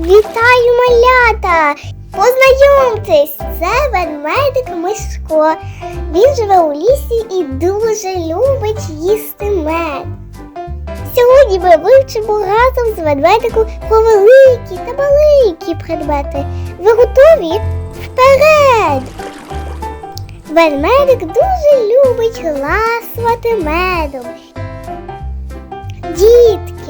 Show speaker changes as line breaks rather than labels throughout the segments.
Вітаю, малята! Познайомтесь, це ведмедик Мишко. Він живе у лісі і дуже любить їсти мед. Сьогодні ми вивчимо разом з ведмедиком про великі та маленькі предмети. Ви готові? Вперед! Ведмедик дуже любить ласувати медом.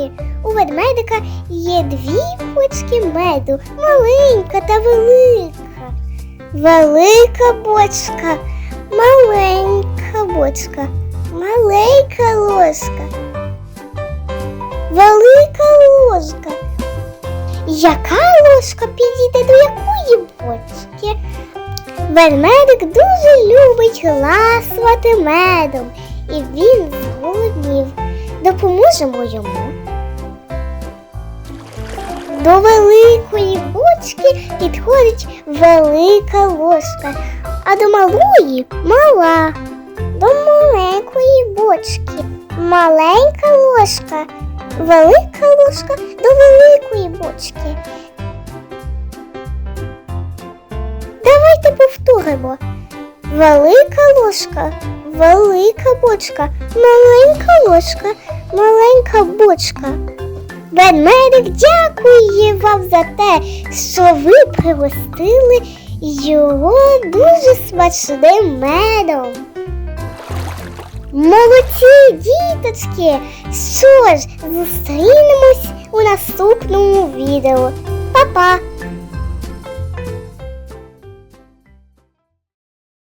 Дітки, у ведмедика є дві бочки меду, маленька та велика. Велика бочка, маленька бочка, маленька ложка. Велика ложка. Яка ложка підійде до якої бочки? Ведмедик дуже любить ласувати медом, і він зголоднів. Допоможемо йому. До великої бочки підходить велика ложка, а до малої мала. До маленької бочки маленька ложка, велика ложка до великої бочки. Давайте повторимо. Велика ложка, велика бочка, маленька ложка, маленька бочка. Ведмедик дякує вам за те, що ви пригостили його дуже смачним медом. Молодці, діточки! Що ж, зустрінемось у наступному відео. Па-па!